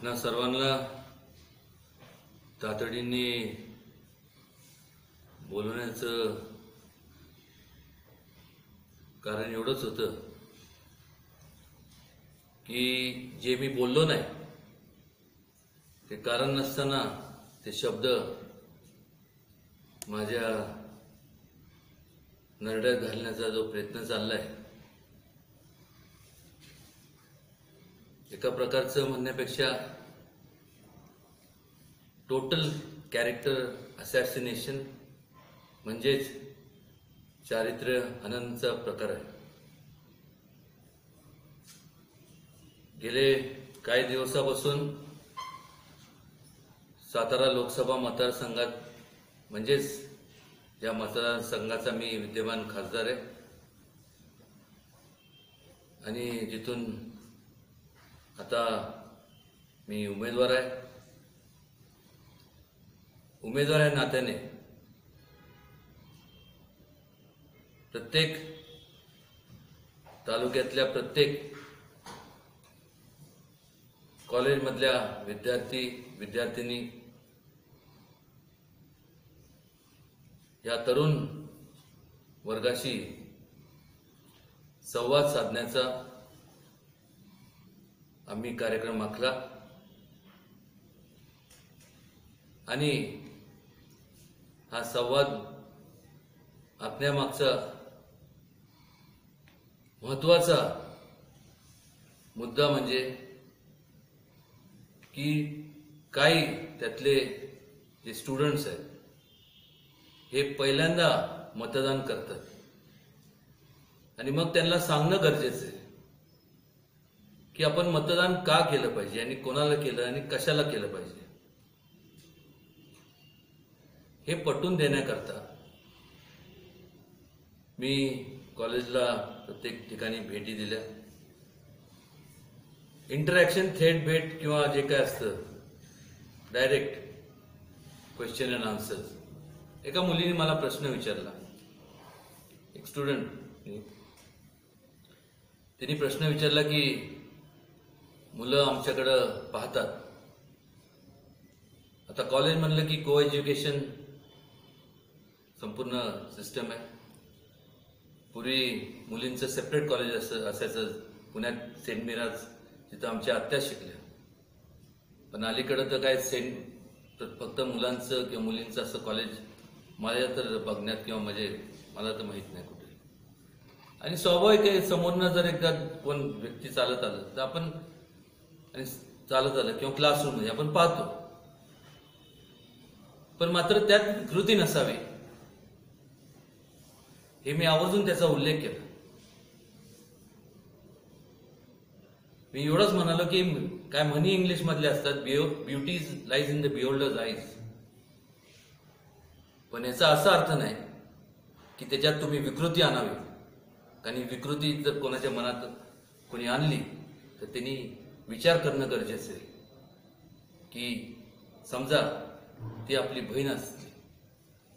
आपणा सर्वांना तातडीने बोलवण्याचं कारण एवढंच होतं की जे मी बोललो नाही ते कारण नसताना ते शब्द माझ्या नरड्यात घालण्याचा जो प्रयत्न चाललाय एका प्रकारचं म्हणण्यापेक्षा टोटल कॅरेक्टर असॅसिनेशन म्हणजेच चारित्र्य हननचा प्रकार आहे. गेले काही दिवसापासून सातारा लोकसभा मतदारसंघात म्हणजेच या मतदारसंघाचा मी विद्यमान खासदार आहे. आणि जिथून आता मी उमेदवार आहे. उमेदवार आहे नात्याने. प्रत्येक तालुक्यातल्या प्रत्येक कॉलेजमधल्या विद्यार्थी विद्यार्थिनी या तरुण वर्गाशी संवाद साधण्याचा आम्ही कार्यक्रम आखला. आणि हा संवाद आखण्यामागचा महत्त्वाचा मुद्दा म्हणजे की काही त्यातले जे स्टुडंट्स आहेत हे पहिल्यांदा मतदान करतात. आणि मग त्यांना सांगणं गरजेचं आहे. की आपण मतदान का केलं पाहिजे आणि कोणाला केलं आणि कशाला केलं पाहिजे? हे पटून देण्याकरता मी कॉलेजला प्रत्येक ठिकाणी भेटी दिल्या. इंटरॅक्शन थेट भेट किंवा जे काय असतं डायरेक्ट क्वेश्चन अँड आन्सर्स एका मुलीने मला प्रश्न विचारला. एक स्टुडंट तिने प्रश्न विचारला की मुलं आमच्याकडं पाहतात. आता कॉलेज म्हणलं की को एज्युकेशन संपूर्ण सिस्टम आहे. पूर्वी मुलींचं सेपरेट कॉलेज असं असायचं. पुण्यात सेंट मिराज तिथं आमच्या आत्या शिकल्या. पण अलीकडं तर काय सेंट फक्त मुलांचं किंवा मुलींचं असं कॉलेज माझ्या तर बघण्यात किंवा म्हणजे मला तर माहीत नाही कुठे. आणि स्वाभाविक आहे समोरनं जर एकदा कोण व्यक्ती चालत आलं तर आपण आणि चालत आलं किंवा क्लासरूममध्ये आपण पाहतो. पण मात्र त्यात विकृती नसावी. हे मी आवर्जून त्याचा उल्लेख केला. मी एवढंच म्हणालो की काय म्हणी इंग्लिश मधले असतात beauty lies in the beholder's eyes पण याचा असा अर्थ नाही की त्याच्यात तुम्ही विकृती आणावी. आणि विकृती जर कोणाच्या मनात कोणी आणली तर त्यांनी विचार करणं गरजेचं आहे. की समजा ती आपली बहीण असते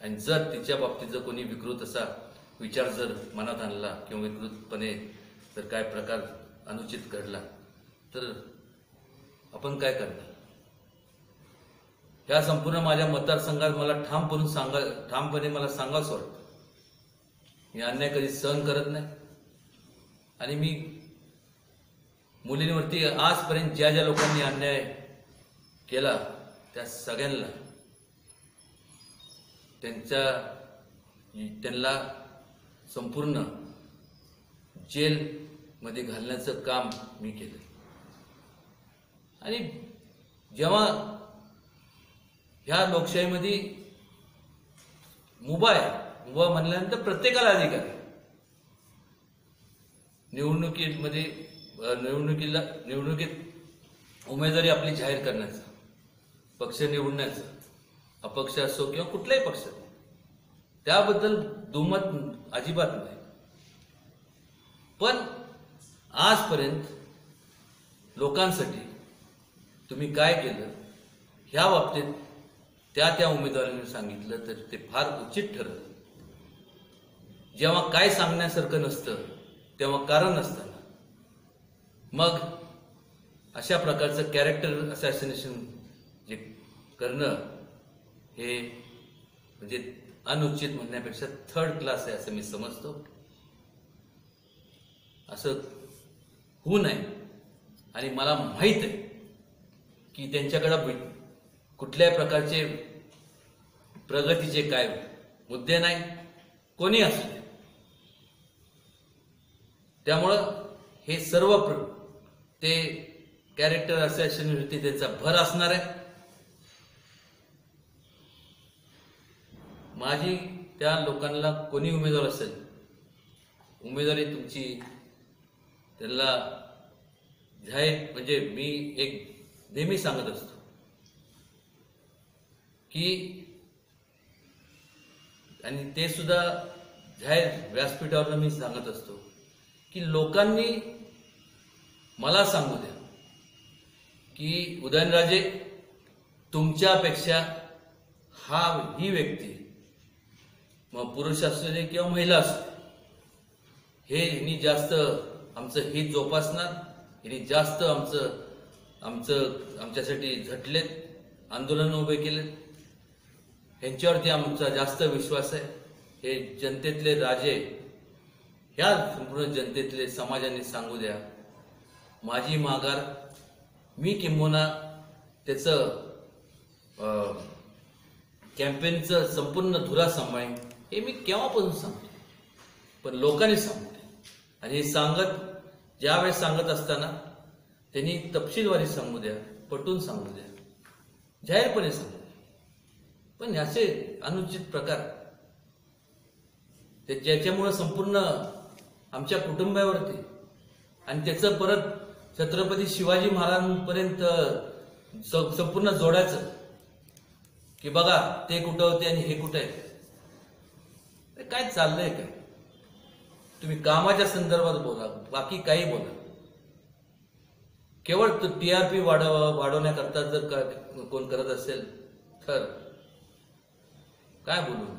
आणि जर तिच्या बाबतीत जर कोणी विकृत असा विचार जर मनात आणला किंवा विकृतपणे जर काय प्रकार अनुचित घडला तर आपण काय करणार? ह्या संपूर्ण माझ्या मतदारसंघात मला ठामपणे सांगा ठामपणे मला सांगावंच वाटतं. मी अन्याय कधी सहन करत नाही. आणि मी मुलींवरती आजपर्यंत ज्या ज्या लोकांनी अन्याय केला त्या सगळ्यांना त्यांच्या त्यांना संपूर्ण जेलमध्ये घालण्याचं काम मी केलं. आणि जेव्हा ह्या लोकशाहीमध्ये मुभा आहे मुभा म्हणल्यानंतर प्रत्येकाला अधिकार आहे. निवडणुकीमध्ये निवडणुकीला निवडणुकीत उमेदवारी आपली जाहीर करण्याचा पक्ष निवडण्याचा अपक्ष असो किंवा कुठल्याही पक्ष त्याबद्दल दुमत अजिबात नाही. पण आजपर्यंत लोकांसाठी तुम्ही काय केलं ह्या बाबतीत त्या त्या उमेदवारांनी सांगितलं तर ते फार उचित ठरत जेव्हा काय सांगण्यासारखं नसतं तेव्हा कारण असतं मग अशा प्रकारचं कॅरेक्टर असॅसिनेशन जे करणं हे म्हणजे अनुचित म्हणण्यापेक्षा थर्ड क्लास आहे असं मी समजतो. असं होऊ नये. आणि मला माहीत आहे की त्यांच्याकडं कुठल्याही प्रकारचे प्रगतीचे काय मुद्दे नाही कोणी असू त्यामुळं हे सर्व प्र- ते कॅरेक्टर असॅसिनेशनवरती त्यांचा भर असणार आहे. माझी त्या लोकांना कोणी उमेदवार असेल उमेदवारी तुमची त्यांना जाहीर म्हणजे मी एक नेहमी सांगत असतो की आणि ते सुद्धा जाहीर व्यासपीठावर मी सांगत असतो की लोकांनी मला सांगू द्या की उदयनराजे तुमच्यापेक्षा हा ही व्यक्ती मग पुरुष असू दे किंवा महिला असू दे हे हिनी जास्त आमचं हित जोपासणार हिनी जास्त आमचं आमचं आमच्यासाठी झटलेत आंदोलन उभे केलेत. ह्यांच्यावरती आमचा जास्त विश्वास आहे. हे जनतेतले राजे ह्या संपूर्ण जनतेतले समाजाने सांगू द्या. माझी माघार मी किंबहुना त्याचं कॅम्पेनचं संपूर्ण धुरा सांभाळेन हे मी केव्हापासून सांगतो? पण लोकांनी सांगू आणि हे सांगत ज्यावेळेस सांगत असताना त्यांनी तपशीलवारी सांगू द्या पटून सांगू द्या जाहीरपणे सांगू द्या. पण ह्याचे अनुचित प्रकार ते ज्याच्यामुळं संपूर्ण आमच्या कुटुंबावरती आणि त्याचं परत छत्रपती शिवाजी महाराजांपर्यंत संपूर्ण जोडायचं. की बघा ते कुठं होते आणि हे कुठं आहे? काय चाललंय काय? तुम्ही कामाच्या संदर्भात बोला बाकी काही बोला. केवळ टीआरपी वाढव वाढवण्याकरता जर का- कोण करत असेल तर काय बोलू?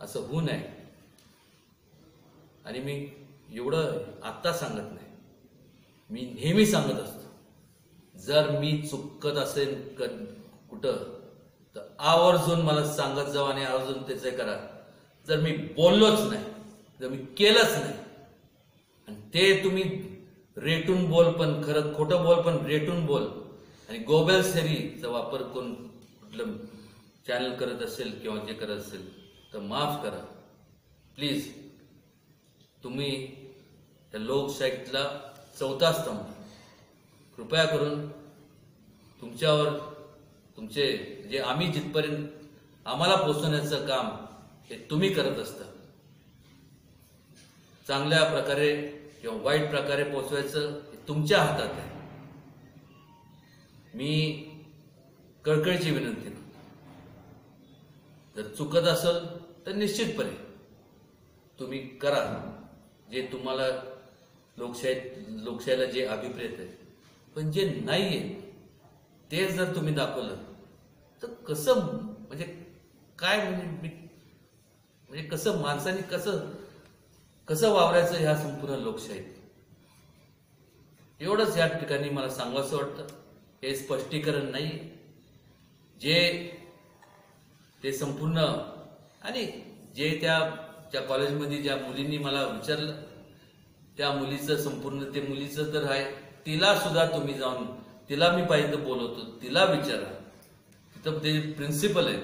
असं होऊ नये. आणि मी एवढं आत्ता सांगत नाही. मी नेहमी सांगत असतो जर मी चुकत असेल क- कुठं तर आवर्जून मला सांगत जाऊ आणि आवर्जून त्याचं करा. जर मी बोललोच नाही जर मी केलंच नाही आणि ते तुम्ही रेटून बोल पण खरं खोटं बोल पण रेटून बोल. आणि गोबेल सेरीचा वापर कोण कुठलं चॅनल करत असेल किंवा जे करत असेल तर माफ करा. प्लीज तुम्ही त्या लोकशाहीतला चौथा स्तंभ. कृपया करून तुमच्यावर तुमचे जे आम्ही जिथपर्यंत आम्हाला पोचवण्याचं काम हे तुम्ही करत असता. चांगल्या प्रकारे किंवा वाईट प्रकारे पोचवायचं हे तुमच्या हातात आहे. मी कळकळीची विनंती जर चुकत असेल तर निश्चितपणे तुम्ही करा. जे तुम्हाला लोकशाही लोकशाहीला जे अभिप्रेत आहे पण जे नाही आहे ते जर तुम्ही दाखवलं तर कसं म्हणजे काय म्हणजे मी म्हणजे कसं माणसाने कसं कसं वावरायचं ह्या संपूर्ण लोकशाहीत? एवढंच या ठिकाणी मला सांगावंसं वाटतं. हे स्पष्टीकरण नाही जे ते संपूर्ण आणि जे त्या त्या कॉलेजमध्ये ज्या मुलींनी मला विचारलं त्या मुलीचं संपूर्ण ते मुलीचं तर आहे तिला सुद्धा तुम्ही जाऊन तिला मी पाहिजे बोलवतो तिला विचारा. तिथं ते प्रिन्सिपल आहे.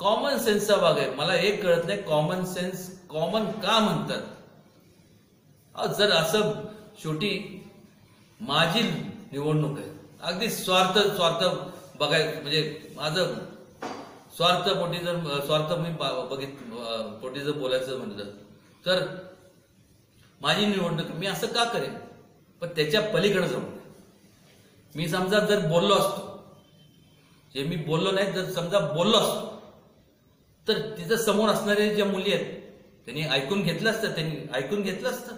कॉमन सेन्सचा भाग आहे. मला एक कळत नाही कॉमन सेन्स कॉमन का म्हणतात? अहो, जर असं शेवटी माझी निवडणूक आहे. अगदी स्वार्थ स्वार्थ बघाय म्हणजे माझं स्वार्थ पोटी जर स्वार्थ मी बघित पोटी जर बोलायचं म्हणलं तर माझी निवडणूक मी असं का करेन? पण त्याच्या पलीकडे जाऊन मी समजा जर बोललो असतो जे मी बोललो नाही जर समजा बोललो असतो तर तिथं समोर असणारे ज्या मुली आहेत त्यांनी ऐकून घेतलं असतं त्यांनी ऐकून घेतलं असतं.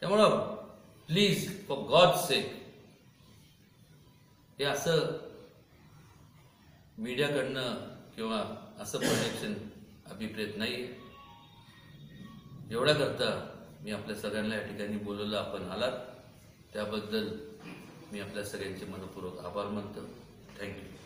त्यामुळं प्लीज फॉर गॉड सेक हे असं मीडियाकडनं किंवा असं प्रोटेक्शन अभिप्रेत नाही. एवढ्या करता मी आपल्या सगळ्यांना या ठिकाणी बोलवलं. आपण आलात. त्याबद्दल मी आपल्या सगळ्यांचे मनपूर्वक आभार मानतो. थँक्यू